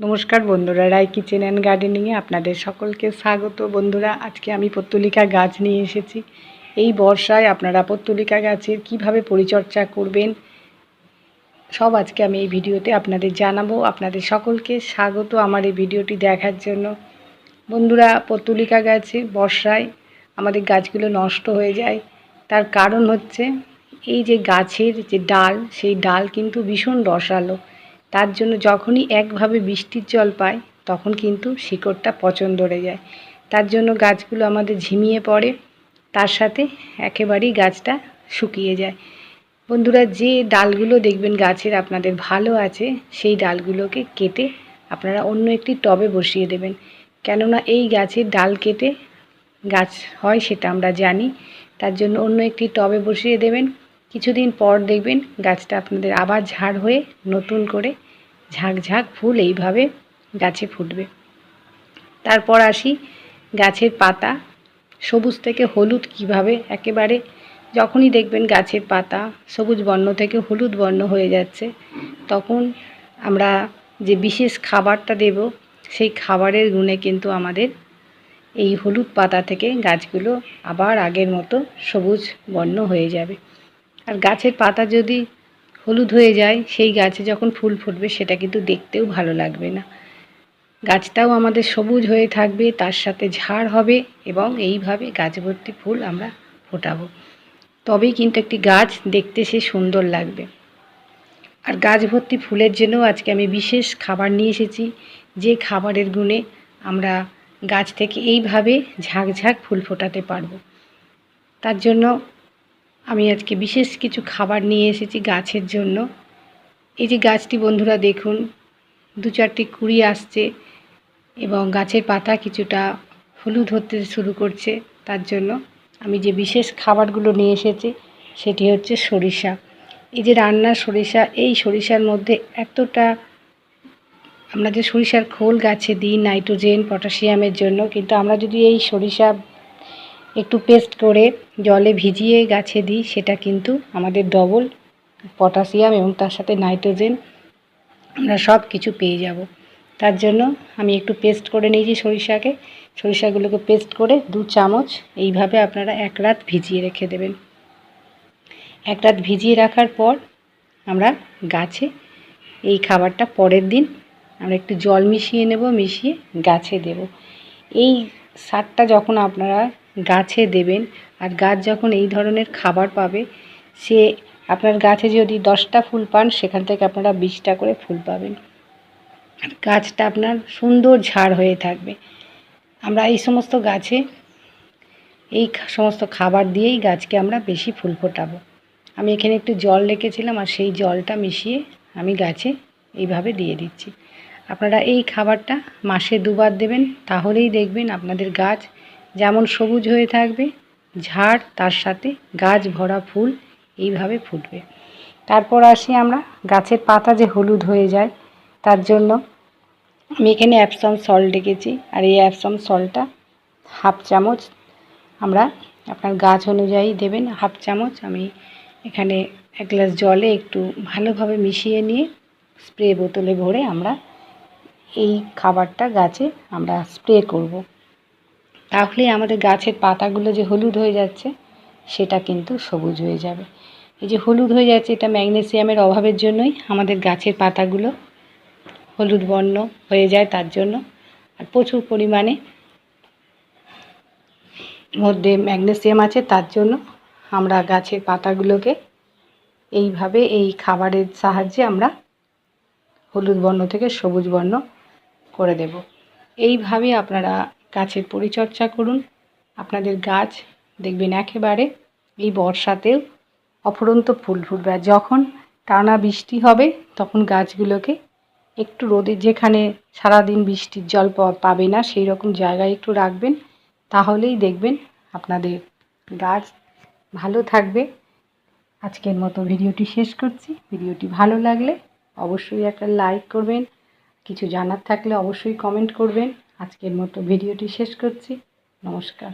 নমস্কার বন্ধুরা রায় kitchen and গার্ডেনিংয়ে আপনাদের সকলকে স্বাগত। বন্ধুরা, আজকে আমি পত্তলিকা গাছ নিয়ে এসেছি। এই বর্ষায় আপনারা পত্তলিকা গাছের কীভাবে পরিচর্যা করবেন, সব আজকে আমি এই ভিডিওতে আপনাদের জানাব। আপনাদের সকলকে স্বাগত আমার এই ভিডিওটি দেখার জন্য। বন্ধুরা, পত্তলিকা গাছে বর্ষায় আমাদের গাছগুলো নষ্ট হয়ে যায়। তার কারণ হচ্ছে, এই যে গাছের যে ডাল, সেই ডাল কিন্তু ভীষণ রসালো। তার জন্য যখনই একভাবে বৃষ্টির জল পায়, তখন কিন্তু শিকড়টা পচন ধরে যায়। তার জন্য গাছগুলো আমাদের ঝিমিয়ে পড়ে, তার সাথে একেবারেই গাছটা শুকিয়ে যায়। বন্ধুরা, যে ডালগুলো দেখবেন গাছের আপনাদের ভালো আছে, সেই ডালগুলোকে কেটে আপনারা অন্য একটি টবে বসিয়ে দেবেন। কেননা এই গাছের ডাল কেটে গাছ হয় সেটা আমরা জানি, তার জন্য অন্য একটি টবে বসিয়ে দেবেন। কিছুদিন পর দেখবেন গাছটা আপনাদের আবার ঝাড় হয়ে নতুন করে ঝাঁক ঝাঁক ফুল এইভাবে গাছে ফুটবে। তারপর আসি গাছের পাতা। সবুজ থেকে হলুদ কীভাবে একেবারে যখনই দেখবেন গাছের পাতা সবুজ বর্ণ থেকে হলুদ বর্ণ হয়ে যাচ্ছে, তখন আমরা যে বিশেষ খাবারটা দেব, সেই খাবারের গুণে কিন্তু আমাদের এই হলুদ পাতা থেকে গাছগুলো আবার আগের মতো সবুজ বর্ণ হয়ে যাবে। আর গাছের পাতা যদি হলুদ হয়ে যায়, সেই গাছে যখন ফুল ফুটবে, সেটা কিন্তু দেখতেও ভালো লাগবে না। গাছটাও আমাদের সবুজ হয়ে থাকবে, তার সাথে ঝাড় হবে এবং এইভাবে গাছ ভর্তি ফুল আমরা ফোটাবো। তবেই কিন্তু একটি গাছ দেখতে সে সুন্দর লাগবে। আর গাছ ভর্তি ফুলের জন্য আজকে আমি বিশেষ খাবার নিয়ে এসেছি। যে খাবারের গুণে আমরা গাছ থেকে এইভাবে ঝাঁক ঝাঁক ফুল ফোটাতে পারব। তার জন্য আমি আজকে বিশেষ কিছু খাবার নিয়ে এসেছি গাছের জন্য। এই যে গাছটি বন্ধুরা দেখুন, দু চারটি কুড়ি আসছে এবং গাছের পাতা কিছুটা হলুদ হতে শুরু করছে তার জন্য। আমি যে বিশেষ খাবারগুলো নিয়ে এসেছি সেটি হচ্ছে সরিষা। এই যে রান্নার সরিষা, এই সরিষার মধ্যে এতটা আমরা যে সরিষার খোল গাছে দিই নাইট্রোজেন, পটাশিয়ামের জন্য, কিন্তু আমরা যদি এই সরিষা একটু পেস্ট করে জলে ভিজিয়ে গাছে দিই, সেটা কিন্তু আমাদের ডবল পটাশিয়াম এবং তার সাথে নাইট্রোজেন আমরা সব কিছু পেয়ে যাব। তার জন্য আমি একটু পেস্ট করে নিয়েছি সরিষাকে। সরিষাগুলোকে পেস্ট করে দু চামচ এইভাবে আপনারা এক রাত ভিজিয়ে রেখে দেবেন। এক রাত ভিজিয়ে রাখার পর আমরা গাছে এই খাবারটা পরের দিন আমরা একটু জল মিশিয়ে নেব, মিশিয়ে গাছে দেব। এই সারটা যখন আপনারা গাছে দেবেন। আর গাছ যখন এই ধরনের খাবার পাবে, সে আপনার গাছে যদি দশটা ফুল পান, সেখান থেকে আপনারা বিশটা করে ফুল পাবেন। গাছটা আপনার সুন্দর ঝাড় হয়ে থাকবে। আমরা এই সমস্ত গাছে, এই সমস্ত খাবার দিয়েই গাছকে আমরা বেশি ফুল ফোটাবো। আমি এখানে একটু জল রেখেছিলাম, আর সেই জলটা মিশিয়ে আমি গাছে এইভাবে দিয়ে দিচ্ছি। আপনারা এই খাবারটা মাসে দুবার দেবেন, তাহলেই দেখবেন আপনাদের গাছ যেমন সবুজ হয়ে থাকবে, ঝাড়, তার সাথে গাছ ভরা ফুল এইভাবে ফুটবে তারপর আসি আমরা, গাছের পাতা যে হলুদ হয়ে যায়, তার জন্য আমি এখানে অ্যাপসম সল্ট ডেকেছি আর এই অ্যাপসম সল্টটা হাফ চামচ আমরা আপনার গাছ অনুযায়ী দেবেন, হাফ চামচ আমি এখানে এক গ্লাস জলে একটু ভালোভাবে মিশিয়ে নিয়ে স্প্রে বোতলে ভরে আমরা এই খাবারটা গাছে আমরা স্প্রে করব। তাহলে আমাদের গাছের পাতাগুলো যে হলুদ হয়ে যাচ্ছে, সেটা কিন্তু সবুজ হয়ে যাবে। এই যে হলুদ হয়ে যাচ্ছে, এটা ম্যাগনেসিয়ামের অভাবের জন্যই আমাদের গাছের পাতাগুলো হলুদ বর্ণ হয়ে যায় তার জন্য। আর প্রচুর পরিমাণে মধ্যে ম্যাগনেসিয়াম আছে তার জন্য আমরা গাছের পাতাগুলোকে এইভাবে এই খাবারের সাহায্যে আমরা হলুদ বর্ণ থেকে সবুজ বর্ণ করে দেব। এইভাবে আপনারা গাছের পরিচর্যা করুন। আপনাদের গাছ দেখবেন একেবারে এই বর্ষাতেও অফুরন্ত ফুল ফুটবে। আর যখন টানা বৃষ্টি হবে, তখন গাছগুলোকে একটু রোদের যেখানে সারাদিন বৃষ্টির জল পাবে না সেই রকম জায়গায় একটু রাখবেন। তাহলেই দেখবেন আপনাদের গাছ ভালো থাকবে। আজকের মতো ভিডিওটি শেষ করছি। ভিডিওটি ভালো লাগলে অবশ্যই একটা লাইক করবেন। কিছু জানার থাকলে অবশ্যই কমেন্ট করবেন। আজকের মতো ভিডিওটি শেষ করছি। নমস্কার।